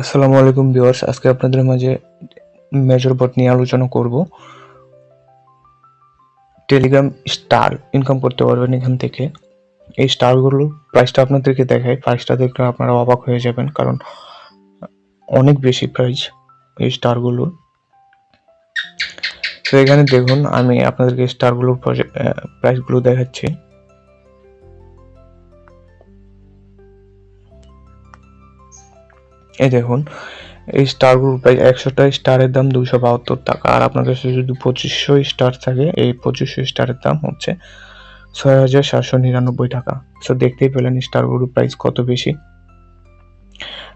আসসালামু আলাইকুম ভিউয়ার্স, আজকে আপনাদের মাঝে মেজর বট নিয়ে আলোচনা করব। টেলিগ্রাম স্টার ইনকাম করতে পারবেন এখান থেকে। এই স্টারগুলোর প্রাইসটা আপনাদেরকে দেখায় প্রাইসটা দেখলে আপনারা অবাক হয়ে যাবেন, কারণ অনেক বেশি প্রাইস এই স্টারগুলোর তো এখানে দেখুন, আমি আপনাদেরকে স্টারগুলোর প্রাইসগুলো দেখাচ্ছি। এই দেখুন, এই স্টারগুলো প্রায় একশোটা স্টারের দাম দুশো বাহাত্তর টাকা। আর আপনার কাছে যদি পঁচিশশো স্টার থাকে, এই পঁচিশশো স্টারের দাম হচ্ছে ছয় হাজার সাতশো নিরানব্বই টাকা। সো দেখতেই পেলেন স্টার স্টারগুলোর প্রাইস কত বেশি।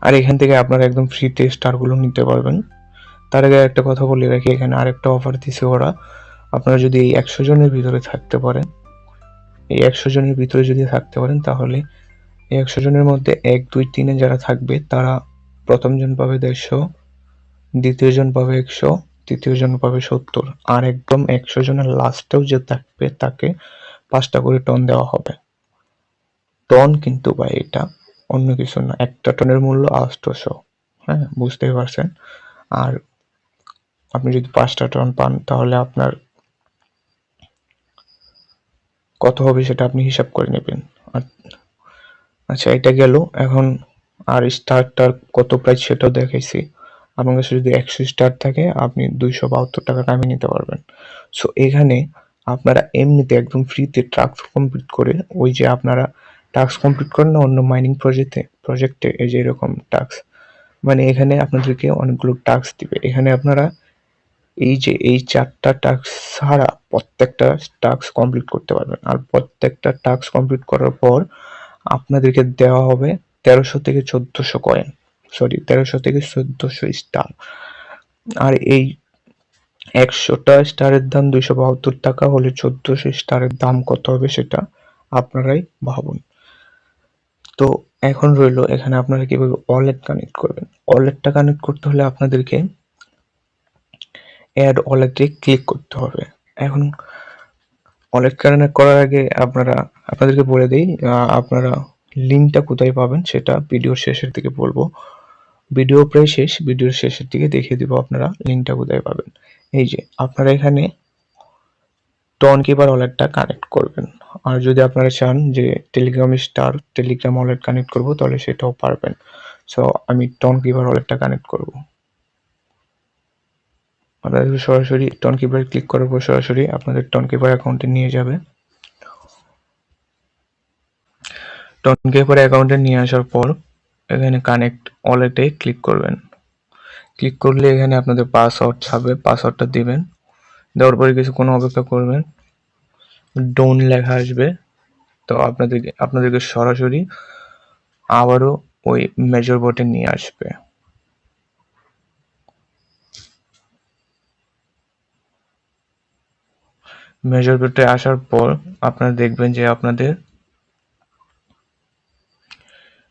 আর এখান থেকে আপনারা একদম ফ্রিতে স্টারগুলো নিতে পারবেন। তার আগে একটা কথা বলে রাখি, এখানে আরেকটা অফার দিছে ওরা। আপনারা যদি এই একশো জনের ভিতরে থাকতে পারেন, এই একশো জনের ভিতরে যদি থাকতে পারেন, তাহলে এই একশো জনের মধ্যে এক, দুই, তিনে যারা থাকবে, তারা প্রথম জন পাবে দেড়শো, দ্বিতীয় জন পাবে একশো, তৃতীয় জন পাবে সত্তর। আর একদম একশো জনের লাস্টেও যে থাকবে, তাকে পাঁচটা করে টন দেওয়া হবে। টন কিন্তু ভাই এটা অন্য কিছু না, একটা টনের মূল্য আটশোশো হ্যাঁ বুঝতেই পারছেন? আর আপনি যদি পাঁচটা টন পান, তাহলে আপনার কত হবে সেটা আপনি হিসাব করে নেবেন। আচ্ছা এটা গেল। এখন আর স্টারটার কত প্রাইস সেটাও দেখাইছি। আপনার কাছে যদি একশো স্টার থাকে, আপনি দুইশো বাহাত্তর টাকা দামে নিতে পারবেন। সো এখানে আপনারা এমনিতে একদম ফ্রিতে টাস্ক কমপ্লিট করে ওই যে আপনারা টাস্ক কমপ্লিট করেন না, অন্য মাইনিং প্রজেক্টে প্রজেক্টে এই যে এরকম টাস্ক মানে এখানে আপনাদেরকে অনেকগুলো টাস্ক দিবে। এখানে আপনারা এই যে এই চারটা টাস্ক ছাড়া প্রত্যেকটা টাস্ক কমপ্লিট করতে পারবেন। আর প্রত্যেকটা টাস্ক কমপ্লিট করার পর আপনাদেরকে দেওয়া হবে তেরোশো থেকে চোদ্দোশো কয়েন। সরি তেরোশো থেকে চোদ্দোশো স্টার আর এই একশোটা স্টারের দাম দুইশো বাহাত্তর টাকা হলে চোদ্দোশো স্টারের দাম কত হবে সেটা আপনারাই ভাবুন। তো এখন রইল, এখানে আপনারা কীভাবে ওয়ালেট কানেক্ট করবেন? ওয়ালেটটা কানেক্ট করতে হলে আপনাদেরকে অ্যাড ওয়ালেটে ক্লিক করতে হবে। এখন ওয়ালেট কানেক্ট করার আগে আপনারা, আপনাদেরকে বলে দিই আপনারা লিঙ্কটা কোথায় পাবেন সেটা ভিডিওর শেষের দিকে বলব। ভিডিও প্রায় শেষ, ভিডিওর শেষের দিকে দেখিয়ে দেবো আপনারা লিঙ্কটা কোথায় পাবেন। এই যে, আপনারা এখানে টন কিপার ওয়ালেটটা কানেক্ট করবেন। আর যদি আপনারা চান যে Telegram star Telegram wallet connect করব, তাহলে সেটাও পারবেন। সো আমি টন কিপার ওয়ালেটটা কানেক্ট করব। আপনাদের সরাসরি টন কিপার ক্লিক করার পর সরাসরি আপনাদের টন কিপার অ্যাকাউন্টে নিয়ে যাবে। টনকে করে অ্যাকাউন্টে নিয়ে আসার পর এখানে কানেক্ট ওয়ালেটে ক্লিক করবেন। ক্লিক করলে এখানে আপনাদের পাসওয়ার্ড ছাড়বে পাসওয়ার্ডটা দিবেন। দেওয়ার পরে কোনো অপেক্ষা করবেন। ডোন লেখা আসবে। তো আপনাদেরকে আপনাদেরকে সরাসরি আবারও ওই মেজর বোর্ডে নিয়ে আসবে। মেজর বোটে আসার পর আপনারা দেখবেন যে আপনাদের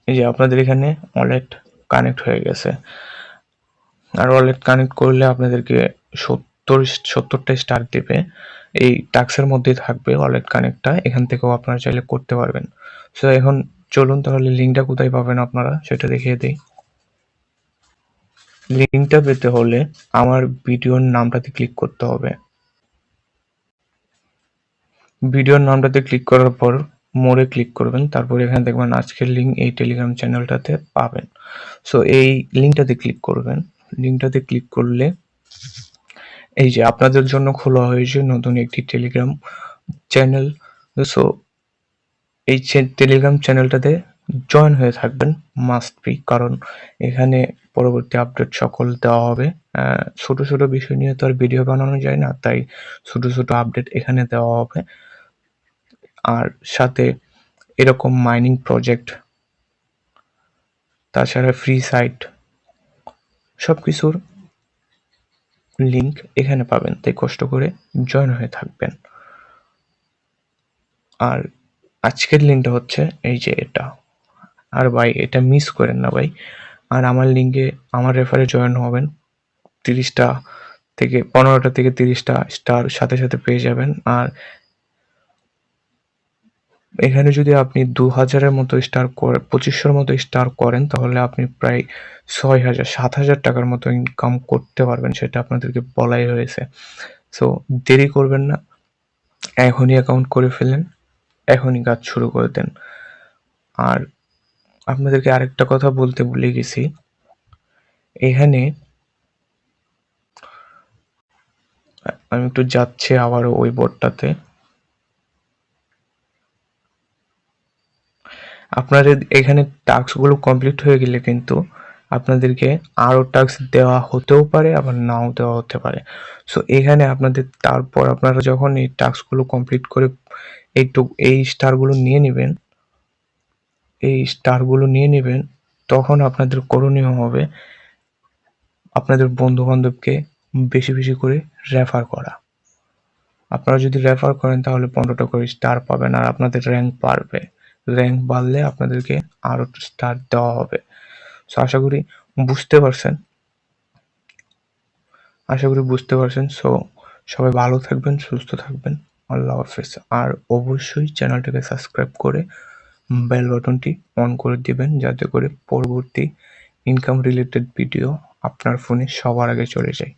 এই যে আপনাদের এখানে ওয়ালেট কানেক্ট হয়ে গেছে। আর ওয়ালেট কানেক্ট করলে আপনাদেরকে সত্তর, সত্তরটা স্টার দেবে। এই টাক্সের মধ্যেই থাকবে ওয়ালেট কানেক্টটা এখান থেকেও আপনারা চাইলে করতে পারবেন। সো এখন চলুন তাহলে লিঙ্কটা কোথায় পাবেন আপনারা সেটা দেখিয়ে দিই। লিঙ্কটা পেতে হলে আমার ভিডিওর নামটাতে ক্লিক করতে হবে। ভিডিওর নামটাতে ক্লিক করার পর মোড়ে ক্লিক করবেন, তারপর এখানে দেখবেন আজকের লিঙ্ক এই টেলিগ্রাম চ্যানেলটাতে পাবেন। সো এই লিঙ্কটাতে ক্লিক করবেন। লিঙ্কটাতে ক্লিক করলে এই যে আপনাদের জন্য খোলা হয়েছে নতুন একটি টেলিগ্রাম চ্যানেল সো এই টেলিগ্রাম চ্যানেলটাতে জয়েন হয়ে থাকবেন মাস্ট বি কারণ এখানে পরবর্তী আপডেট সকল দেওয়া হবে। ছোট ছোট বিষয় নিয়ে তো আর ভিডিও বানানো যায় না, তাই ছোট ছোট আপডেট এখানে দেওয়া হবে। আর সাথে এরকম মাইনিং প্রজেক্ট তাছাড়া ফ্রি সাইট সব কিছুর লিঙ্ক এখানে পাবেন। তাই কষ্ট করে জয়েন হয়ে থাকবেন। আর আজকের লিঙ্কটা হচ্ছে এই যে এটা। আর ভাই, এটা মিস করেন না ভাই। আর আমার লিঙ্কে আমার রেফারে জয়েন হবেন, তিরিশটা থেকে পনেরোটা থেকে তিরিশটা স্টার সাথে সাথে পেয়ে যাবেন। আর এখানে যদি আপনি দু হাজারের মতো স্টার করে, পঁচিশশোর মতো স্টার করেন, তাহলে আপনি প্রায় ছয় হাজার সাত হাজার টাকার মতো ইনকাম করতে পারবেন, সেটা আপনাদেরকে বলাই হয়েছে। সো দেরি করবেন না। এখনই অ্যাকাউন্ট করে ফেলেন এখনই কাজ শুরু করে দেন। আর আপনাদেরকে আরেকটা কথা বলতে ভুলে গেছি। এখানে আমি একটু যাচ্ছি আবারও ওই বোর্ডটাতে আপনাদের এখানে টাস্কগুলো কমপ্লিট হয়ে গেলে কিন্তু আপনাদেরকে আরও টাস্ক দেওয়া হতেও পারে, আবার নাও দেওয়া হতে পারে। সো এখানে আপনাদের তারপর আপনারা যখন এই টাস্কগুলো কমপ্লিট করে একটু এই স্টারগুলো নিয়ে নেবেন, এই স্টারগুলো নিয়ে নেবেন, তখন আপনাদের করণীয় হবে আপনাদের বন্ধু বান্ধবকে বেশি বেশি করে রেফার করা। আপনারা যদি রেফার করেন তাহলে পনেরোটা করে স্টার পাবেন আর আপনাদের র্যাঙ্ক বাড়বে। র্যাঙ্ক বাড়লে আপনাদেরকে আরও স্টার দেওয়া হবে। সো আশা করি বুঝতে পারছেন। আশা করি বুঝতে পারছেন। সো সবাই ভালো থাকবেন, সুস্থ থাকবেন। আল্লাহ হাফেজ। আর অবশ্যই চ্যানেলটাকে সাবস্ক্রাইব করে বেল বাটনটি অন করে দিবেন, যাতে করে পরবর্তী ইনকাম রিলেটেড ভিডিও আপনার ফোনে সবার আগে চলে যায়।